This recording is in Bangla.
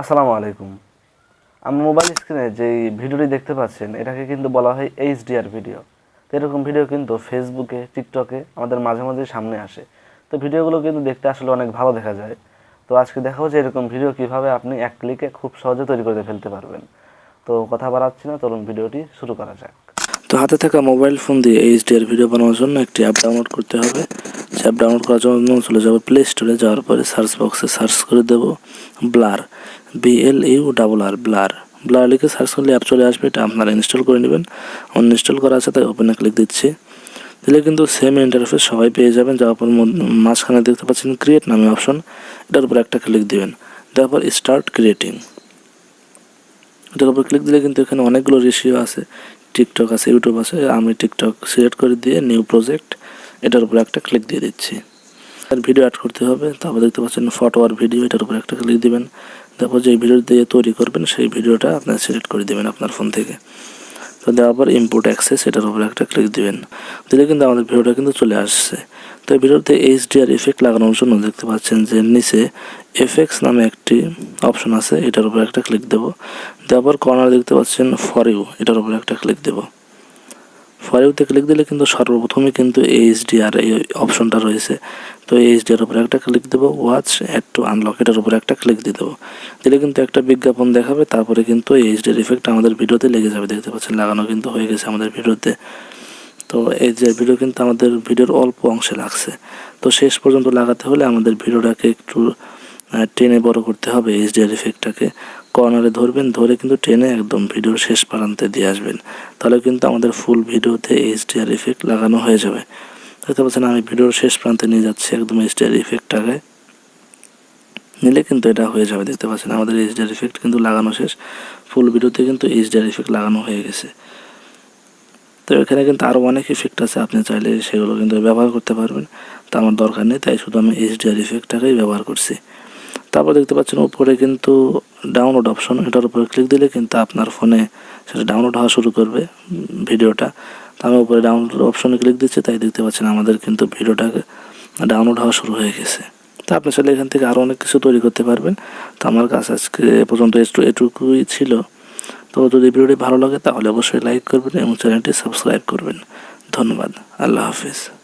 আসসালামু আলাইকুম। আমার মোবাইল স্ক্রিনে যেই ভিডিওটি দেখতে পাচ্ছেন, এটাকে কিন্তু বলা হয় এইচডিআর ভিডিও তো এরকম ভিডিও কিন্তু ফেসবুকে টিকটকে আমাদের মাঝে মাঝে সামনে আসে। তো ভিডিওগুলো কিন্তু দেখতে আসলে অনেক ভালো দেখা যায়। তো আজকে দেখাবো যে এরকম ভিডিও কীভাবে আপনি এক ক্লিকে খুব সহজে তৈরি করে ফেলতে পারবেন। তো কথা বাড়াচ্ছি না, চলুন ভিডিওটি শুরু করা যাক। তো হাতে থাকা মোবাইল ফোন দিয়ে এইচডিআর ভিডিও বানানোর জন্য একটি অ্যাপ ডাউনলোড করতে হবে। সে অ্যাপ ডাউনলোড করার জন্য চলে যাব প্লে স্টোরে যাওয়ার পরে সার্চ বক্সে সার্চ করে দেবো blur BL U double R blur blur লিখে সার্চ করলে অ্যাপ চলে আসবে। এটা আপনারা ইনস্টল করে নেবেন। ইনস্টল করা আছে, তাই ওপেনে ক্লিক দিচ্ছি। দিলে কিন্তু সেম ইন্টারফেস সবাই পেয়ে যাবেন। যাওয়ার পর মাঝখানে দেখতে পাচ্ছেন ক্রিয়েট নামে অপশন এটার উপর একটা ক্লিক দিবেন। দেওয়ার পর স্টার্ট ক্রিয়েটিং এটার উপর ক্লিক দিলে কিন্তু এখানে অনেকগুলো রেশিও আছে। টিকটক আছে, ইউটিউব আছে, আমি টিকটক সিলেক্ট করে দিয়ে নিউ প্রজেক্ট এটার উপর একটা ক্লিক দিয়ে দিচ্ছি। আর ভিডিও অ্যাড করতে হবে তারপর দেখতে পাচ্ছেন ফটো আর ভিডিও এটার উপরে একটা ক্লিক দিবেন। তারপর যে ভিডিও দিয়ে তৈরি করবেন, সেই ভিডিওটা আপনার সিলেক্ট করে দিবেন আপনার ফোন থেকে। তো দেওয়ার পর ইম্পোর্ট অ্যাক্সেস এটার উপর একটা ক্লিক দিবেন। দিলে কিন্তু আমাদের ভিডিওটা কিন্তু চলে আসছে। তো এই ভিডিওতে এইচডিআর ইফেক্ট লাগানোর জন্য দেখতে পাচ্ছেন যে নিচে এফএক্স নামে একটি অপশন আছে, এটার উপর একটা ক্লিক দেবো। দেওয়ার পর কর্নার দেখতে পাচ্ছেন ফর ইউ এটার উপর একটা ক্লিক দেবো। ফর ইউতে ক্লিক দিলে কিন্তু সর্বপ্রথমে কিন্তু এইচডিআর এই অপশনটা রয়েছে। তো এইচডিআর উপরে একটা ক্লিক দেবো ওয়াচ অ্যাড টু আনলক এটার উপরে একটা ক্লিক দিয়ে দেবো। দিলে কিন্তু একটা বিজ্ঞাপন দেখাবে, তারপরে কিন্তু এইচডিআর ইফেক্ট আমাদের ভিডিওতে লেগে যাবে। দেখতে পাচ্ছেন, লাগানো কিন্তু হয়ে গেছে আমাদের ভিডিওতে। তো এই যে ভিডিও কিন্তু আমাদের ভিডিওর অল্প অংশে লাগছে। তো শেষ পর্যন্ত লাগাতে হলে আমাদের ভিডিওটাকে একটু টেনে বড় করতে হবে এইচডিআর ইফেক্টটাকে কর্নারে ধরবেন, ধরে কিন্তু টেনে একদম ভিডিওর শেষ প্রান্তে দিয়ে আসবেন। তাহলে কিন্তু আমাদের ফুল ভিডিওতে এইচডিআর ইফেক্ট লাগানো হয়ে যাবে। দেখতে পাচ্ছেন আমি ভিডিওর শেষ প্রান্তে নিয়ে যাচ্ছি একদম এইচডিআর ইফেক্টটাকে নিলে কিন্তু এটা হয়ে যাবে, দেখতে পাচ্ছেন আমাদের এইচডিআর ইফেক্ট কিন্তু লাগানো শেষ। ফুল ভিডিওতে কিন্তু এইচডিআর ইফেক্ট লাগানো হয়ে গেছে। তো এখানে কিন্তু আরও অনেক ইফেক্ট আছে, আপনি চাইলে সেগুলো কিন্তু ব্যবহার করতে পারবেন। তা আমার দরকার নেই, তাই শুধু আমি এইচডিআর ইফেক্টটাকেই ব্যবহার করছি। তারপর দেখতে পাচ্ছেন উপরে কিন্তু ডাউনলোড অপশন এটার উপরে ক্লিক দিলে কিন্তু আপনার ফোনে সেটা ডাউনলোড হওয়া শুরু করবে ভিডিওটা। তো আমি উপরে ডাউনলোড অপশনে ক্লিক দিচ্ছি, তাই দেখতে পাচ্ছেন আমাদের কিন্তু ভিডিওটাকে ডাউনলোড হওয়া শুরু হয়ে গেছে। তা আপনি চাইলে এখান থেকে আরও অনেক কিছু তৈরি করতে পারবেন। তো আমার কাছে আজকে পর্যন্ত এটু- এটুকুই ছিল। তো যদি ভিডিওটি ভালো লাগে তাহলে অবশ্যই লাইক করবেন এবং চ্যানেলটি সাবস্ক্রাইব করবেন। ধন্যবাদ। আল্লাহ হাফিজ।